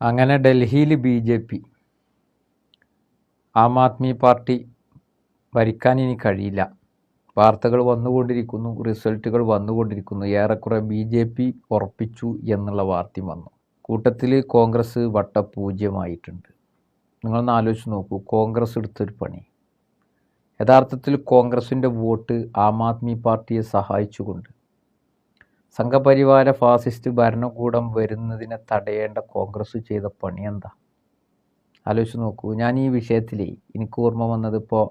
അങ്ങനെ ഡൽഹിയിൽ B J P. Aam Aadmi party ഭരിക്കാൻ ഇനി കഴിയില്ല. വാർത്തകൾ വന്നുകൊണ്ടിരിക്കുന്നു റിസൾട്ടുകൾ വന്നുകൊണ്ടിരിക്കുന്നു. ഏറെക്കുറെ ബി ജെ പി ഉറപ്പിച്ചു എന്നുള്ള വാർത്തയും വന്നു. കൂട്ടത്തിൽ കോൺഗ്രസ് വട്ടപൂജ്യമായിട്ടുണ്ട് നിങ്ങളൊന്ന് ആലോചിച്ച് നോക്കൂ കോൺഗ്രസ് എടുത്തൊരു പണി. യഥാർത്ഥത്തിൽ കോൺഗ്രസിന്റെ വോട്ട് ആം ആദ്മി പാർട്ടിയെ സഹായിച്ചുകൊണ്ട് സംഘപരിവാര ഫാസിസ്റ്റ് ഭരണകൂടം വരുന്നതിനെ തടയേണ്ട കോൺഗ്രസ് ചെയ്ത പണി എന്താ? ആലോചിച്ച് നോക്കൂ. ഞാൻ ഈ വിഷയത്തിൽ എനിക്ക് ഓർമ്മ വന്നതിപ്പോൾ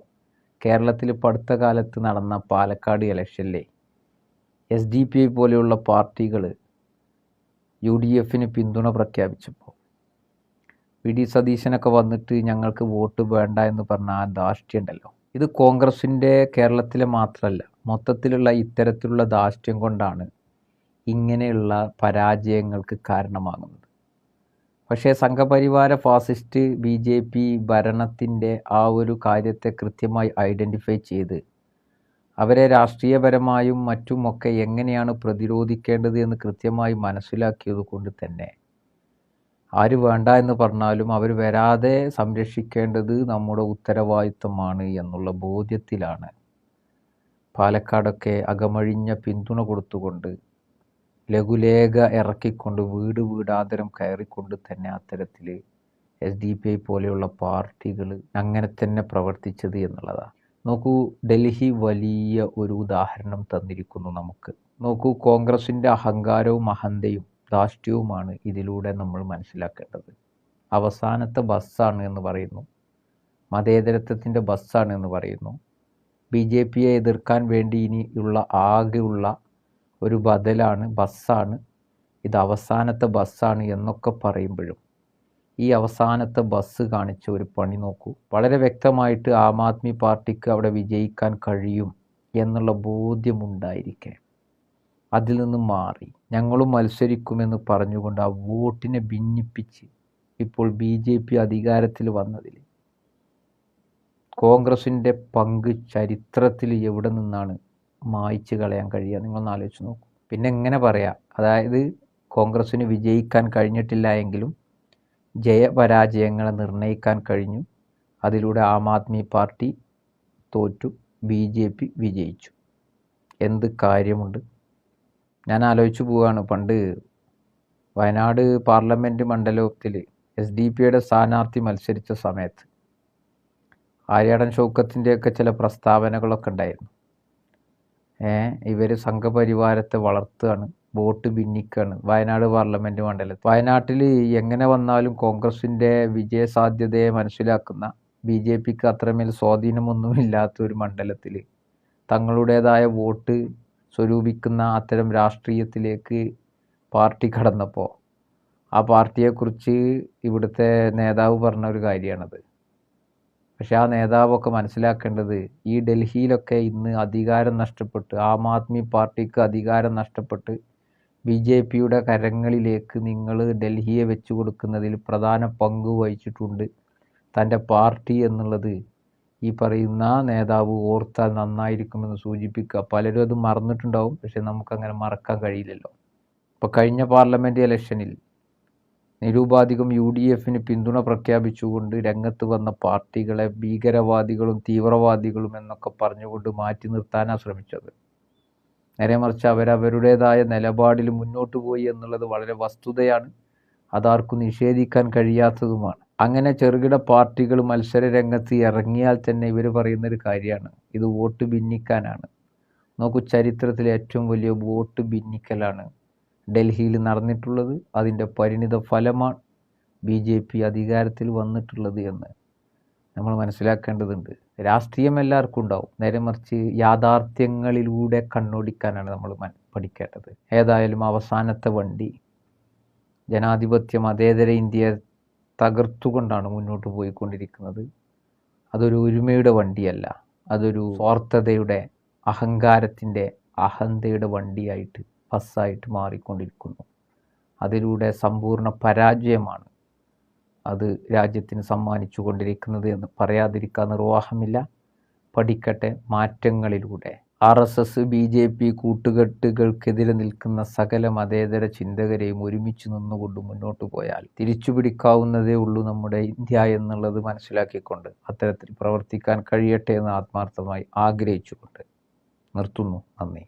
കേരളത്തിൽ ഇപ്പോൾ അടുത്ത കാലത്ത് നടന്ന പാലക്കാട് ഇലക്ഷനിലെ എസ് ഡി പി ഐ പോലെയുള്ള പാർട്ടികൾ യു ഡി എഫിന് പിന്തുണ പ്രഖ്യാപിച്ചപ്പോൾ വി ഡി സതീശനൊക്കെ വന്നിട്ട് ഞങ്ങൾക്ക് വോട്ട് വേണ്ട എന്ന് പറഞ്ഞ ആ ധാർഷ്ട്യം ഉണ്ടല്ലോ. ഇത് കോൺഗ്രസിന്റെ കേരളത്തിലെ മാത്രമല്ല മൊത്തത്തിലുള്ള ഇത്തരത്തിലുള്ള ധാർഷ്ട്യം കൊണ്ടാണ് ഇങ്ങനെയുള്ള പരാജയങ്ങൾക്ക് കാരണമാകുന്നത്. പക്ഷേ സംഘപരിവാര ഫാസിസ്റ്റ് ബി ജെ പി ഭരണത്തിന്റെ ആ ഒരു കാര്യത്തെ കൃത്യമായി ഐഡന്റിഫൈ ചെയ്ത് അവരെ രാഷ്ട്രീയപരമായും മറ്റുമൊക്കെ എങ്ങനെയാണ് പ്രതിരോധിക്കേണ്ടത് എന്ന് കൃത്യമായി മനസ്സിലാക്കിയത് കൊണ്ട് തന്നെ ആര് വേണ്ട എന്ന് പറഞ്ഞാലും അവർ വരാതെ സംരക്ഷിക്കേണ്ടത് നമ്മുടെ ഉത്തരവാദിത്തമാണ് എന്നുള്ള ബോധ്യത്തിലാണ് പാലക്കാടൊക്കെ അകമഴിഞ്ഞ പിന്തുണ കൊടുത്തുകൊണ്ട് ലഘുലേഖ ഇറക്കിക്കൊണ്ട് വീട് വീടാന്തരം കയറിക്കൊണ്ട് തന്നെ അത്തരത്തിൽ എസ് ഡി പി ഐ പോലെയുള്ള പാർട്ടികൾ അങ്ങനെ തന്നെ പ്രവർത്തിച്ചത് എന്നുള്ളതാണ് നോക്കൂ ഡൽഹി വലിയ ഒരു ഉദാഹരണം തന്നിരിക്കുന്നു നമുക്ക്. നോക്കൂ കോൺഗ്രസിന്റെ അഹങ്കാരവും അഹന്തയും ധാഷ്ട്യവുമാണ് ഇതിലൂടെ നമ്മൾ മനസ്സിലാക്കേണ്ടത്. അവസാനത്തെ ബസ്സാണ് എന്ന് പറയുന്നു. മതേതരത്വത്തിന്റെ ബസ്സാണ് എന്ന് പറയുന്നു. ബി ജെ പിയെ എതിർക്കാൻ വേണ്ടി ഇനിയുള്ള ആകെയുള്ള ഒരു ബദലാണ് ബസ്സാണ്. ഇത് അവസാനത്തെ ബസ്സാണ് എന്നൊക്കെ പറയുമ്പോഴും ഈ അവസാനത്തെ ബസ് കാണിച്ച ഒരു പണി നോക്കൂ. വളരെ വ്യക്തമായിട്ട് ആം ആദ്മി പാർട്ടിക്ക് അവിടെ വിജയിക്കാൻ കഴിയും എന്നുള്ള ബോധ്യമുണ്ടായിരിക്കെ അതിൽ നിന്ന് മാറി. ഞങ്ങളും മത്സരിക്കുമെന്ന് പറഞ്ഞുകൊണ്ട് ആ വോട്ടിനെ ഭിന്നിപ്പിച്ച് ഇപ്പോൾ ബി ജെ പി അധികാരത്തിൽ വന്നതിൽ. കോൺഗ്രസിന്റെ പങ്ക് ചരിത്രത്തിൽ എവിടെ നിന്നാണ് മായ്ച്ചു കളയാൻ കഴിയുക. നിങ്ങളൊന്ന് ആലോചിച്ച് നോക്കൂ. പിന്നെ എങ്ങനെ പറയാം? അതായത് കോൺഗ്രസ്സിന് വിജയിക്കാൻ കഴിഞ്ഞിട്ടില്ല എങ്കിലും ജയപരാജയങ്ങളെ നിർണയിക്കാൻ കഴിഞ്ഞു. അതിലൂടെ ആം ആദ്മി പാർട്ടി തോറ്റു. ബി ജെ പി വിജയിച്ചു. എന്ത് കാര്യമുണ്ട്? ഞാൻ ആലോചിച്ചു പോവുകയാണ്. പണ്ട് വയനാട് പാർലമെന്റ് മണ്ഡലത്തിൽ എസ് ഡി പിയുടെ സ്ഥാനാർത്ഥി മത്സരിച്ച സമയത്ത് ആര്യാടൻ ഷൗക്കത്തിന്റെയൊക്കെ ചില പ്രസ്താവനകളൊക്കെ ഉണ്ടായിരുന്നു. ഇവർ സംഘപരിവാരത്തെ വളർത്തുകയാണ് വോട്ട് ഭിന്നിക്കുകയാണ്. വയനാട് പാർലമെന്റ് മണ്ഡലത്തിൽ. വയനാട്ടിൽ എങ്ങനെ വന്നാലും കോൺഗ്രസിന്റെ വിജയസാധ്യതയെ മനസ്സിലാക്കുന്ന ബി ജെ പിക്ക് അത്രമേൽ സ്വാധീനമൊന്നുമില്ലാത്ത ഒരു മണ്ഡലത്തിൽ തങ്ങളുടേതായ വോട്ട് സ്വരൂപിക്കുന്ന അത്തരം രാഷ്ട്രീയത്തിലേക്ക് പാർട്ടി കടന്നപ്പോൾ ആ പാർട്ടിയെക്കുറിച്ച് ഇവിടുത്തെ നേതാവ് പറഞ്ഞ ഒരു കാര്യമാണത് പക്ഷെ ആ നേതാവൊക്കെ മനസ്സിലാക്കേണ്ടത് ഈ ഡൽഹിയിലൊക്കെ ഇന്ന് അധികാരം നഷ്ടപ്പെട്ട് ആം ആദ്മി പാർട്ടിക്ക് അധികാരം നഷ്ടപ്പെട്ട് ബി ജെ പിയുടെ കരങ്ങളിലേക്ക് നിങ്ങൾ ഡൽഹിയെ വെച്ചു കൊടുക്കുന്നതിൽ പ്രധാന പങ്ക് വഹിച്ചിട്ടുണ്ട്. തന്റെ പാർട്ടി എന്നുള്ളത് ഈ പറയുന്ന നേതാവ് ഓർത്താൽ നന്നായിരിക്കുമെന്ന് സൂചിപ്പിക്കുക. പലരും അത് മറന്നിട്ടുണ്ടാവും പക്ഷെ നമുക്കങ്ങനെ മറക്കാൻ കഴിയില്ലല്ലോ. ഇപ്പോൾ കഴിഞ്ഞ പാർലമെന്റ് ഇലക്ഷനിൽ നിരൂപാധികം യു ഡി എഫിന് പിന്തുണ പ്രഖ്യാപിച്ചുകൊണ്ട് രംഗത്ത് വന്ന പാർട്ടികളെ ഭീകരവാദികളും തീവ്രവാദികളും എന്നൊക്കെ പറഞ്ഞുകൊണ്ട് മാറ്റി നിർത്താനാണ് ശ്രമിച്ചത്. നേരെ മറിച്ച് അവരവരുടേതായ നിലപാടിൽ മുന്നോട്ട് പോയി എന്നുള്ളത് വളരെ വസ്തുതയാണ്. അതാർക്കും നിഷേധിക്കാൻ കഴിയാത്തതുമാണ്. അങ്ങനെ ചെറുകിട പാർട്ടികൾ മത്സര രംഗത്ത് ഇറങ്ങിയാൽ തന്നെ ഇവർ പറയുന്നൊരു കാര്യമാണ്. ഇത് വോട്ട് ഭിന്നിക്കാനാണ്. നോക്കൂ ചരിത്രത്തിലെ ഏറ്റവും വലിയ വോട്ട് ഭിന്നിക്കലാണ് ഡൽഹിയിൽ നടന്നിട്ടുള്ളത് അതിന്റെ പരിണിത ഫലമാണ് ബി ജെ പി അധികാരത്തിൽ വന്നിട്ടുള്ളത് എന്ന് നമ്മൾ മനസ്സിലാക്കേണ്ടതുണ്ട്. രാഷ്ട്രീയം എല്ലാവർക്കും ഉണ്ടാവും. നേരെ മറിച്ച് യാഥാർത്ഥ്യങ്ങളിലൂടെ കണ്ണോടിക്കാനാണ് നമ്മൾ പഠിക്കേണ്ടത്. ഏതായാലും അവസാനത്തെ വണ്ടി ജനാധിപത്യം അതേതര ഇന്ത്യയെ തകർത്തുകൊണ്ടാണ് മുന്നോട്ട് പോയിക്കൊണ്ടിരിക്കുന്നത്. അതൊരു ഒരുമയുടെ വണ്ടിയല്ല. അതൊരു സ്വാർത്ഥതയുടെ അഹങ്കാരത്തിന്റെ അഹന്തയുടെ വണ്ടിയായിട്ട് ബസ്സായിട്ട് മാറിക്കൊണ്ടിരിക്കുന്നു. അതിലൂടെ സമ്പൂർണ പരാജയമാണ് അത് രാജ്യത്തിന് സമ്മാനിച്ചു കൊണ്ടിരിക്കുന്നത് എന്ന് പറയാതിരിക്കാൻ നിർവാഹമില്ല. പഠിക്കട്ടെ മാറ്റങ്ങളിലൂടെ. R S S B J P കൂട്ടുകെട്ടുകൾക്കെതിരെ നിൽക്കുന്ന സകല മതേതര ചിന്തകരെയും ഒരുമിച്ച് നിന്നുകൊണ്ട് മുന്നോട്ട് പോയാൽ തിരിച്ചു പിടിക്കാവുന്നതേ ഉള്ളൂ നമ്മുടെ ഇന്ത്യ എന്നുള്ളത് മനസ്സിലാക്കിക്കൊണ്ട് അത്തരത്തിൽ പ്രവർത്തിക്കാൻ കഴിയട്ടെ എന്ന് ആത്മാർത്ഥമായി ആഗ്രഹിച്ചുകൊണ്ട് നിർത്തുന്നു. നന്ദി.